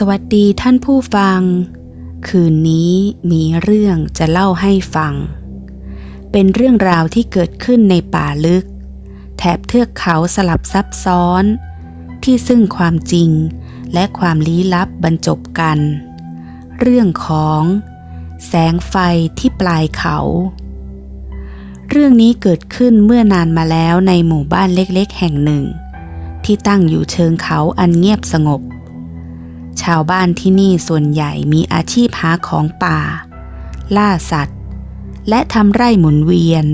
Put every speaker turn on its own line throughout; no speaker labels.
สวัสดีท่านผู้ฟัง คืนนี้มีเรื่องจะเล่าให้ฟัง เป็นเรื่องราวที่เกิดขึ้นในป่าลึก แถบเทือกเขาสลับซับซ้อน ที่ซึ่งความจริงและความลี้ลับบรรจบกัน เรื่องของ แสงไฟที่ปลายเขา เรื่องนี้เกิดขึ้นเมื่อนานมาแล้วในหมู่บ้านเล็กๆ แห่งหนึ่ง ที่ตั้งอยู่เชิงเขาอันเงียบสงบ ชาวบ้านที่นี่ส่วนใหญ่มีอาชีพหาของป่า ล่าสัตว์ และทำไร่หมุนเวียน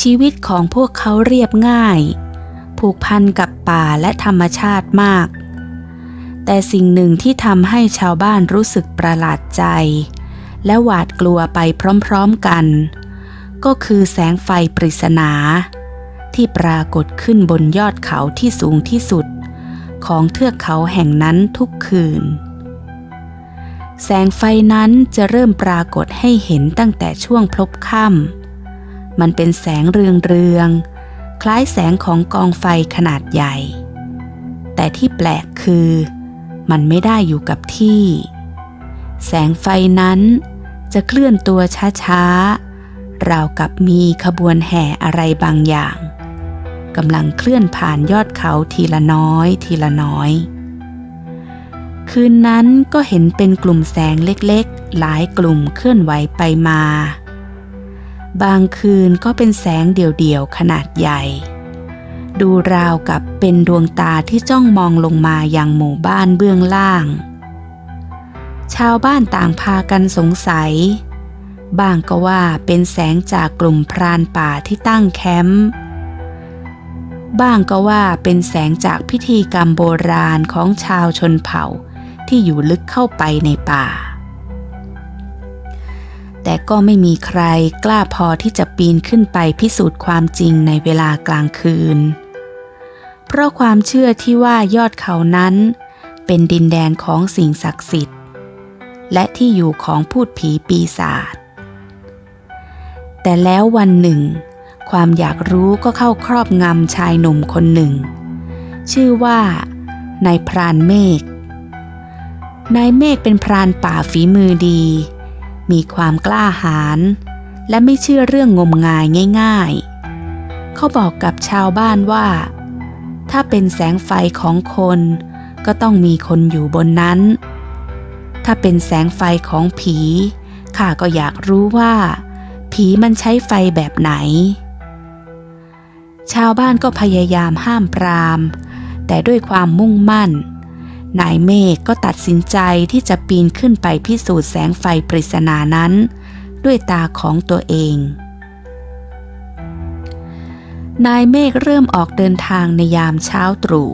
ชีวิตของพวกเขาเรียบง่าย ผูกพันกับป่าและธรรมชาติมาก แต่สิ่งหนึ่งที่ทำให้ชาวบ้านรู้สึกประหลาดใจ และหวาดกลัวไปพร้อมๆกัน ก็คือแสงไฟปริศนาที่ปรากฏขึ้นบนยอดเขาที่สูงที่สุด ของเทือกเขาแห่งนั้นทุกคืน แสงไฟนั้นจะเริ่มปรากฏให้เห็นตั้งแต่ช่วงพลบค่ำมันเป็นแสงเรืองเรืองๆคล้ายแสงของกองไฟขนาดใหญ่ แต่ที่แปลกคือมันไม่ได้อยู่กับที่ แสงไฟนั้นจะเคลื่อนตัวช้าๆ ราวกับมีขบวนแห่อะไรบางอย่าง กำลังเคลื่อนผ่านยอดเขาทีละน้อย ทีละน้อย คืนนั้นก็เห็นเป็นกลุ่มแสงเล็กๆ หลายกลุ่มเคลื่อนไหวไปมา บางคืนก็เป็นแสงเดี่ยวๆ ขนาดใหญ่ ดูราวกับเป็นดวงตาที่จ้องมองลงมาอยังหมู่บ้านเบื้องล่าง ชาวบ้านต่างพากันสงสัย บางก็ว่าเป็นแสงจากกลุ่มพรานป่าที่ตั้งแคมป์ บ้างก็ว่าเป็นแสงจากพิธีกรรมโบราณของชาวชนเผ่าที่อยู่ลึกเข้าไปในป่า แต่ก็ไม่มีใครกล้าพอที่จะปีนขึ้นไปพิสูจน์ความจริงในเวลากลางคืน เพราะความเชื่อที่ว่ายอดเขานั้น เป็นดินแดนของสิ่งศักดิ์สิทธิ์ และที่อยู่ของพูดผีปีศาจ แต่แล้ววันหนึ่ง ความอยากรู้ก็เข้าครอบงำชายหนุ่มคนหนึ่ง ชื่อว่านายพรานเมฆนายเมฆเป็นพรานป่าฝีมือดี มีความกล้าหาญและไม่เชื่อเรื่องงมงายง่าย ๆ เขาบอกกับชาวบ้านว่า ถ้าเป็นแสงไฟของคนก็ต้องมีคนอยู่บนนั้น ถ้าเป็นแสงไฟของผีข้าก็อยากรู้ว่า ผีมันใช้ไฟแบบไหน ชาวบ้านก็พยายามห้ามปราม แต่ด้วยความมุ่งมั่น นายเมฆก็ตัดสินใจที่จะปีนขึ้นไปพิสูจน์แสงไฟปริศนานั้น ด้วยตาของตัวเอง นายเมฆเริ่มออกเดินทางในยามเช้าตรู่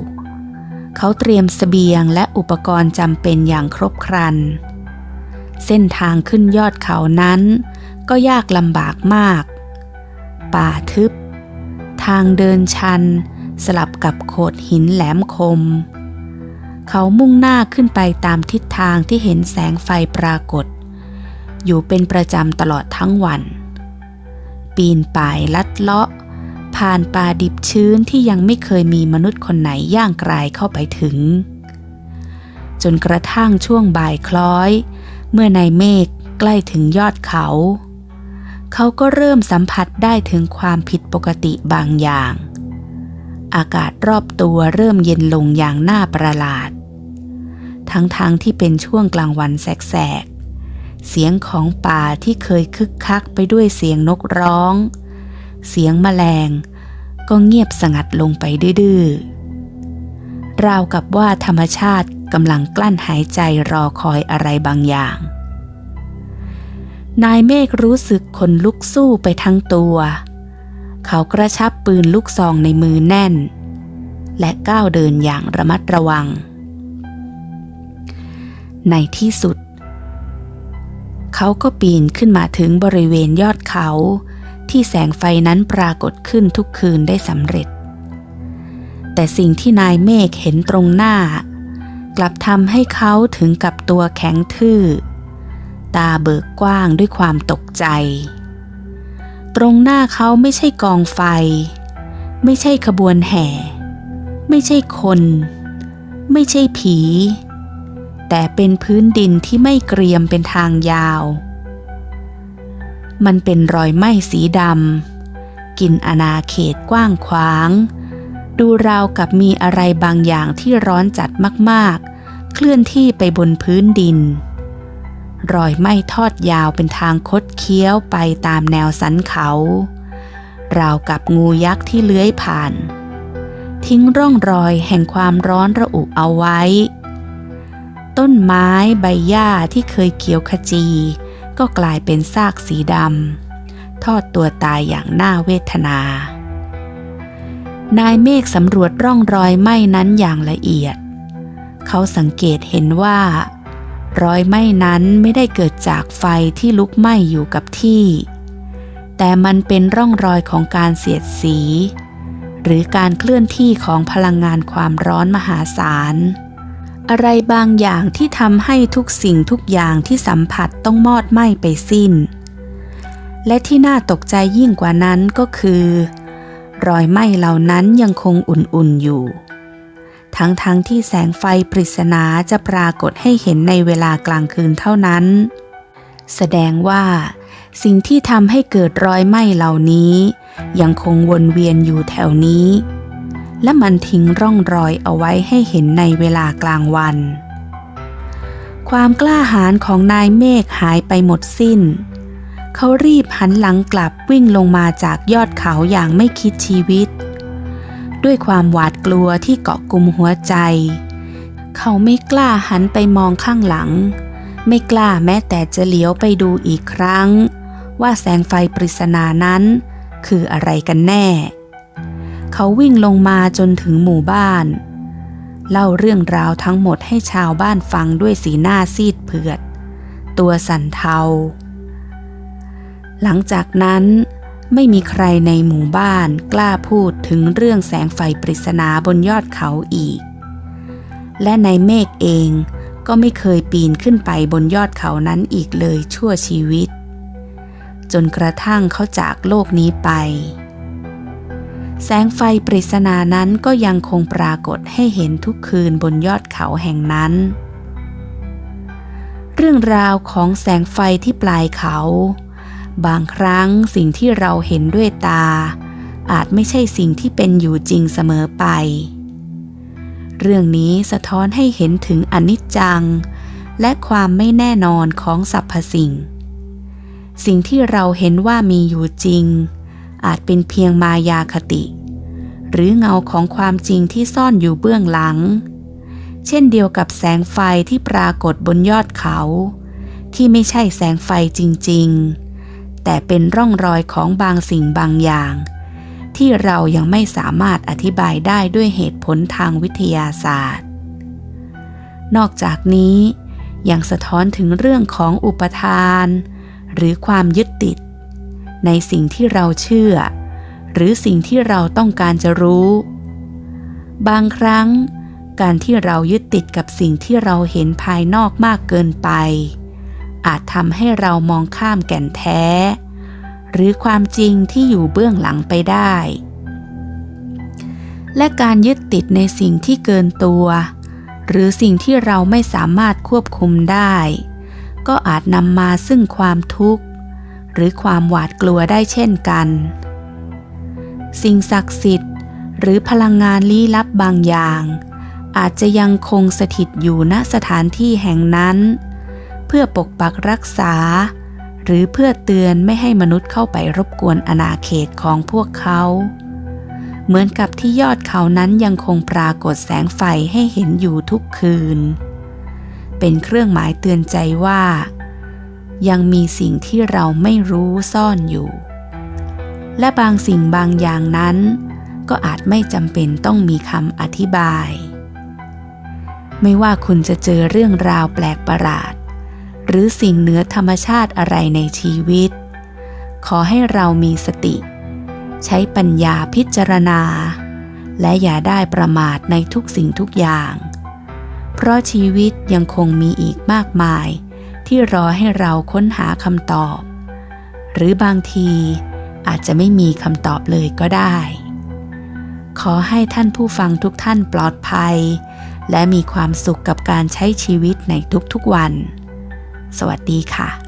เขาเตรียมสเสบียงและอุปกรณ์จำเป็นอย่างครบครัน เส้นทางขึ้นยอดเขานั้น ก็ยากลำบากมาก ป่าทึบ ทางเดินชัน สลับกับโขดหินแหลมคม เขามุ่งหน้าขึ้นไปตามทิศทางที่เห็นแสงไฟปรากฏ อยู่เป็นประจำตลอดทั้งวัน ปีนป่ายลัดเลาะ ผ่านป่าดิบชื้นที่ยังไม่เคยมีมนุษย์คนไหนย่างกลายเข้าไปถึง จนกระทั่งช่วงบ่ายคล้อย เมื่อนายเมฆใกล้ถึงยอดเขา เขาก็เริ่มสัมผัสได้ถึงความผิดปกติบางอย่าง อากาศรอบตัวเริ่มเย็นลงอย่างน่าประหลาด ทั้งๆทที่เป็นช่วงกลางวันแสกๆ เสียงของป่าที่เคยคึกคักไปด้วยเสียงนกร้อง เสียงแมลง ก็เงียบสงัดลงไปดื้อราวกับว่าธรรมชาติกำลังกลั้นหายใจรอคอยอะไรบางอย่าง นายเมฆรู้สึกขนลุกสู้ไปทั้งตัว เขากระชับปืนลูกซองในมือแน่น และก้าวเดินอย่างระมัดระวัง ในที่สุด เขาก็ปีนขึ้นมาถึงบริเวณยอดเขาที่แสงไฟนั้นปรากฏขึ้นทุกคืนได้สำเร็จ แต่สิ่งที่นายเมฆเห็นตรงหน้า กลับทำให้เขาถึงกับตัวแข็งทื่อ ตาเบิกกว้างด้วยความตกใจ ตรงหน้าเขาไม่ใช่กองไฟ ไม่ใช่ขบวนแห่ ไม่ใช่คน ไม่ใช่ผี แต่เป็นพื้นดินที่ไม่เกรียมเป็นทางยาว มันเป็นรอยไหม้สีดำ กินอาณาเขตกว้างขวาง ดูราวกับมีอะไรบางอย่างที่ร้อนจัดมากๆ เคลื่อนที่ไปบนพื้นดิน รอยไหม้ทอดยาวเป็นทางคดเคี้ยวไปตามแนวสันเขา ราวกับงูยักษ์ที่เลื้อยผ่าน ทิ้งร่องรอยแห่งความร้อนระอุเอาไว้ ต้นไม้ใบหญ้าที่เคยเขียวขจี ก็กลายเป็นซากสีดำทอดตัวตายอย่างน่าเวทนานายเมฆสำรวจร่องรอยไหม้นั้นอย่างละเอียด เขาสังเกตเห็นว่า รอยไหม้นั้นไม่ได้เกิดจากไฟที่ลุกไหม้อยู่กับที่ แต่มันเป็นร่องรอยของการเสียดสี หรือการเคลื่อนที่ของพลังงานความร้อนมหาศาล อะไรบางอย่างที่ทำให้ทุกสิ่งทุกอย่างที่สัมผัสต้องมอดไหม้ไปสิ้น และที่น่าตกใจยิ่งกว่านั้นก็คือ รอยไหม้เหล่านั้นยังคงอุ่นๆอยู่ ทั้งๆทที่แสงไฟปริศนาจะปรากฏให้เห็นในเวลากลางคืนเท่านั้น แสดงว่าสิ่งที่ทำให้เกิดรอยไหม้เหล่านี้ ยังคงวนเวียนอยู่แถวนี้ และมันทิ้งร่องรอยเอาไว้ให้เห็นในเวลากลางวัน ความกล้าหาญของนายเมฆหายไปหมดสิ้น เขารีบหันหลังกลับวิ่งลงมาจากยอดเขาอย่างไม่คิดชีวิต ด้วยความหวาดกลัวที่เกาะกลุ่มหัวใจ เขาไม่กล้าหันไปมองข้างหลัง ไม่กล้าแม้แต่จะเลี้ยวไปดูอีกครั้ง ว่าแสงไฟปริศนานั้น คืออะไรกันแน่ เขาวิ่งลงมาจนถึงหมู่บ้าน เล่าเรื่องราวทั้งหมดให้ชาวบ้านฟังด้วยสีหน้าซีดเผือด ตัวสั่นเทา หลังจากนั้น ไม่มีใครในหมู่บ้านกล้าพูดถึงเรื่องแสงไฟปริศนาบนยอดเขาอีก และในเมฆเองก็ไม่เคยปีนขึ้นไปบนยอดเขานั้นอีกเลยชั่วชีวิต จนกระทั่งเขาจากโลกนี้ไป แสงไฟปริศนานั้นก็ยังคงปรากฏให้เห็นทุกคืนบนยอดเขาแห่งนั้น เรื่องราวของแสงไฟที่ปลายเขา บางครั้งสิ่งที่เราเห็นด้วยตา อาจไม่ใช่สิ่งที่เป็นอยู่จริงเสมอไป เรื่องนี้สะท้อนให้เห็นถึงอนิจจัง และความไม่แน่นอนของสรรพสิ่ง สิ่งที่เราเห็นว่ามีอยู่จริง อาจเป็นเพียงมายาคติ หรือเงาของความจริงที่ซ่อนอยู่เบื้องหลัง เช่นเดียวกับแสงไฟที่ปรากฏบนยอดเขา ที่ไม่ใช่แสงไฟจริง ๆ แต่เป็นร่องรอยของบางสิ่งบางอย่าง ที่เรายังไม่สามารถอธิบายได้ด้วยเหตุผลทางวิทยาศาสตร์ นอกจากนี้ ยังสะท้อนถึงเรื่องของอุปทาน หรือความยึดติด ในสิ่งที่เราเชื่อ หรือสิ่งที่เราต้องการจะรู้ บางครั้ง การที่เรายึดติดกับสิ่งที่เราเห็นภายนอกมากเกินไป อาจทำให้เรามองข้ามแก่นแท้ หรือความจริงที่อยู่เบื้องหลังไปได้ และการยึดติดในสิ่งที่เกินตัว หรือสิ่งที่เราไม่สามารถควบคุมได้ ก็อาจนำมาซึ่งความทุกข์ หรือความหวาดกลัวได้เช่นกัน สิ่งศักดิ์สิทธิ์ หรือพลังงานลี้ลับบางอย่าง อาจจะยังคงสถิตอยู่ณสถานที่แห่งนั้น เพื่อปกปักรักษา หรือเพื่อเตือนไม่ให้มนุษย์เข้าไปรบกวนอาณาเขตของพวกเขา เหมือนกับที่ยอดเขานั้นยังคงปรากฏแสงไฟให้เห็นอยู่ทุกคืน เป็นเครื่องหมายเตือนใจว่า ยังมีสิ่งที่เราไม่รู้ซ่อนอยู่ และบางสิ่งบางอย่างนั้น ก็อาจไม่จำเป็นต้องมีคำอธิบายไม่ว่าคุณจะเจอเรื่องราวแปลกประหลาด หรือสิ่งเหนือธรรมชาติอะไรในชีวิต ขอให้เรามีสติ ใช้ปัญญาพิจารณา และอย่าได้ประมาทในทุกสิ่งทุกอย่าง เพราะชีวิตยังคงมีอีกมากมาย ที่รอให้เราค้นหาคำตอบ หรือบางทีอาจจะไม่มีคำตอบเลยก็ได้ ขอให้ท่านผู้ฟังทุกท่านปลอดภัย และมีความสุขกับการใช้ชีวิตในทุกๆวัน สวัสดีค่ะ